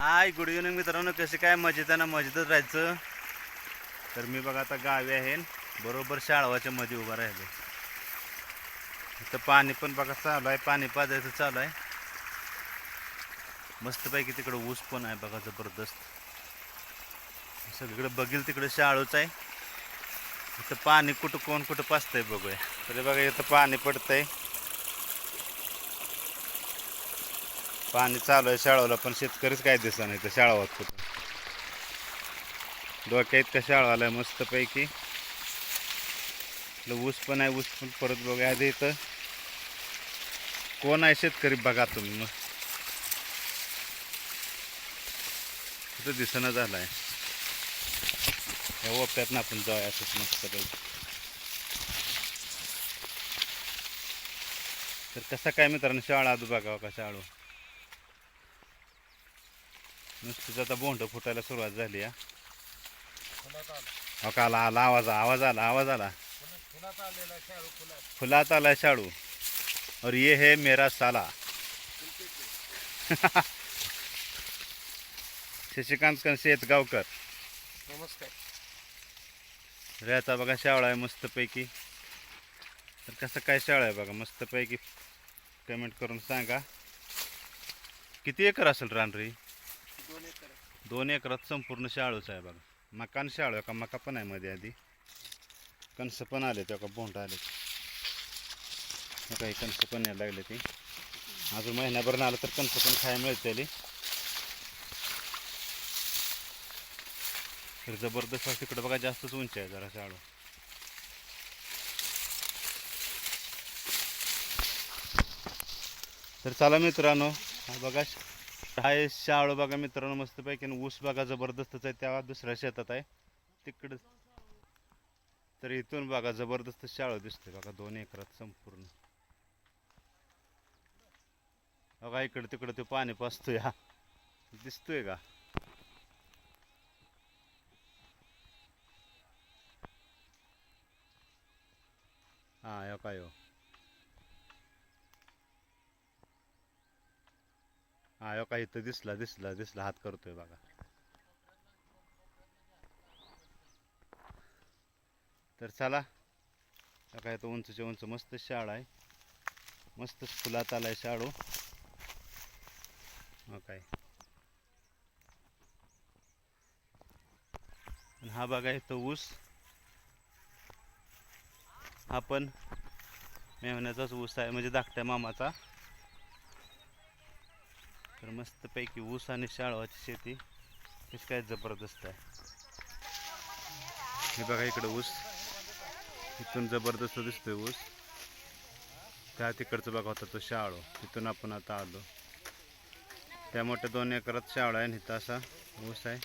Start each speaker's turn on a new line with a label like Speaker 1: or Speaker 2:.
Speaker 1: Hi good evening मित्रांनो. कसे काय मजेत आहे ना मजेतच राहायचं? तर मी बघा आता गावी आहे. बरोबर शाळवाच्या मध्ये उभा राहिलो. इथं पाणी पण बघा चालू आहे. पाणी पाजायचं चालू आहे. मस्तपैकी तिकडं ऊस पण आहे बघा जबरदस्त. सगळीकडे बघील तिकडं शाळूच आहे. इथं पाणी कुठं कोण कुठं पाचतंय बघूया. तरी बघा इथं पाणी पडतंय. पाणी चालू आहे शाळवला पण शेतकरीच काय दिसत नाही तर शाळावात कुठं डोक्या का शाळवाला आहे मस्तपैकी. ऊस पण आहे ऊस पण परत बघा. आधी इथं कोण आहे शेतकरी बघा तुम्ही मग. इथं दिसणं झालं आहे या ओप्यातनं आपण जाऊया असंच मस्तपैकी. तर कसा काय मित्रांनो शाळा आजू बघावं का शाळू? नुसतीच आता बोंड फुटायला सुरुवात झाली हा. हो का आला आवाज आवाज आला आवाज आला. फुलात आला शाळू. और ये है मेरा साला. शशिकांत कंसे गावकर
Speaker 2: नमस्कार.
Speaker 1: रेचा बघा शाळा आहे मस्तपैकी. तर कसं काय शाळा आहे बघा मस्तपैकी. कमेंट करून सांगा. किती एकर असेल रानरी?
Speaker 2: दोन
Speaker 1: एकरात संपूर्ण शाळूच आहे बघा. मकान शाळू आहे का? मका पण आहे मध्ये आधी. कणसं पण आले त्या का? बोंड आले. काही कणसं पण यायला लागले ती. अजून महिन्याभर आलं तर कणसं पण खायला मिळते तर जबरदस्त असं तिकडं बघा जास्तच उंच आहे जरा शाळू. तर चला मित्रांनो हा बघा हाय शाळू बघा मित्रांनो मस्तपैकी आणि ऊस बघा जबरदस्तच आहे त्या दुसऱ्या शेतात आहे. तिकडं तर इथून बघा जबरदस्त शाळू दिसते बघा दोन एकरात संपूर्ण. बघा इकडं तिकडं ते पाणी पाचतोय हा. दिसतोय का? हा यो काय हो? हा यो का इथं दिसला दिसला दिसला हात करतोय बघा. तर चला काय तो उंचच्या उंच मस्त शाळा आहे. मस्त फुलात आलाय शाळू. काय. हा बघा इथं ऊस. हा पण मेहण्याचाच ऊस आहे म्हणजे धाकट्या मामाचा. तर मस्तपैकी ऊस आणि शाळवाची शेती कशी काय जबरदस्त आहे. हे बघा इकडं ऊस. इथून जबरदस्त दिसतोय ऊस. त्या तिकडचं बघा होता तो शाळो. तिथून आपण आता आलो. त्या मोठ्या दोन एकरात शाळा आहे आणि इथं असा ऊस आहे.